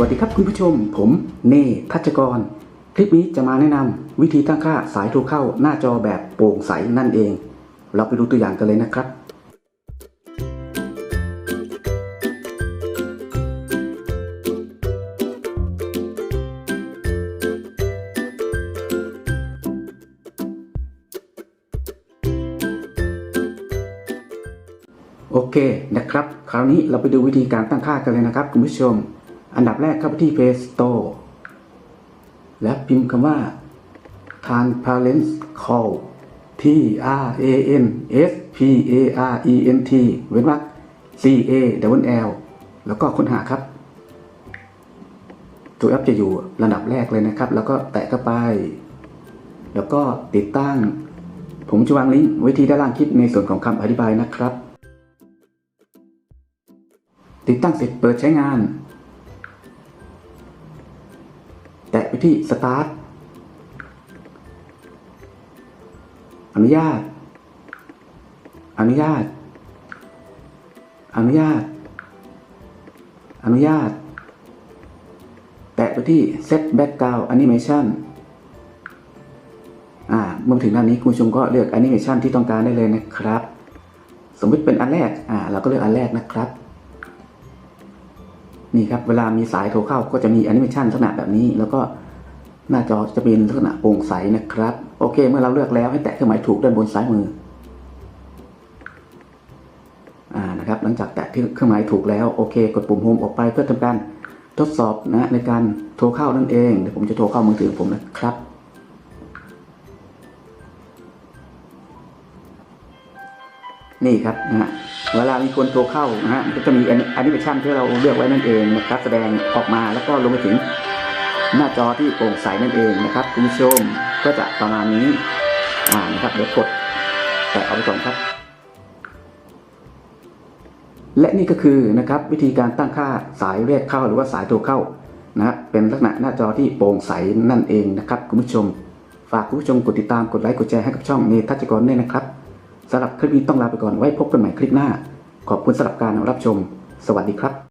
วัสดีครับคุณผู้ชม ผมเนทัชกร คลิปนี้จะมาแนะนำวิธีตั้งค่าสายโทรเข้าหน้าจอแบบโปร่งใสนั่นเอง เราไปดูตัวอย่างกันเลยนะครับ โอเคนะครับ คราวนี้เราไปดูวิธีการตั้งค่ากันเลยนะครับคุณผู้ชม อันดับแรกเข้าไปที่ Play Store และพิมพ์คำว่า Transparent Call T R A N S P A R E N T เว้นวรรค C A W L แล้วก็ค้นหาครับ ตัวแอปจะอยู่ระดับแรกเลยนะครับ แล้วก็แตะเข้าไป แล้วก็ติดตั้ง ผมจะวางลิงก์ไว้ที่ด้านล่างคลิปในส่วนของคำอธิบายนะครับ ติดตั้งเสร็จเปิดใช้งาน ไปที่ Start อนุญาต อนุญาต อนุญาต อนุญาต แตะไปที่ Set Background Animation อ่าเมื่อถึงด้านนี้คุณผู้ชมก็เลือก Animation ที่ต้องการได้เลยนะครับ สมมติเป็นอันแรก อ่า เราก็เลือกอันแรกนะครับนี่ครับ เวลามีสายโทรเข้าก็จะมีแอนิเมชันลักษณะแบบนี้ แล้วก็ หน้าจอจะเป็นลักษณะโปร่งใสนะครับ โอเค เมื่อเราเลือกแล้วให้แตะเครื่องหมายถูกด้านบนซ้ายมืออ่านะครับ หลังจากแตะเครื่องหมายถูกแล้วโอเค กดปุ่มโฮมออกไปเพื่อทำการทดสอบนะในการโทรเข้านั่นเองเดี๋ยวผมจะโทรเข้ามือถือผมนะครับนี่ครับนะฮะเวลามีคนโทรเข้านะฮะมันก็จะมีแอนิเมชันที่เราเลือกไว้นั่นเองนะครับแสดงออกมาแล้วก็ลงไปถึง หน้าจอที่โปร่งใสนั่นเองนะครับคุณผู้ชมก็จะประมาณนี้อ่านะครับเดี๋ยวกดแตะเอาไปก่อนครับ และนี่ก็คือนะครับวิธีการตั้งค่าสายเรียกเข้าหรือว่าสายโทรเข้านะครับเป็นลักษณะหน้าจอที่โปร่งใสนั่นเองนะครับคุณผู้ชม ฝากคุณผู้ชมกดติดตามกดไลค์กดแชร์ให้กับช่องเนทัชกรด้วยนะครับสำหรับคลิปนี้ต้องลาไปก่อนไว้พบกันใหม่คลิปหน้า ขอบคุณสำหรับการรับชม สวัสดีครับ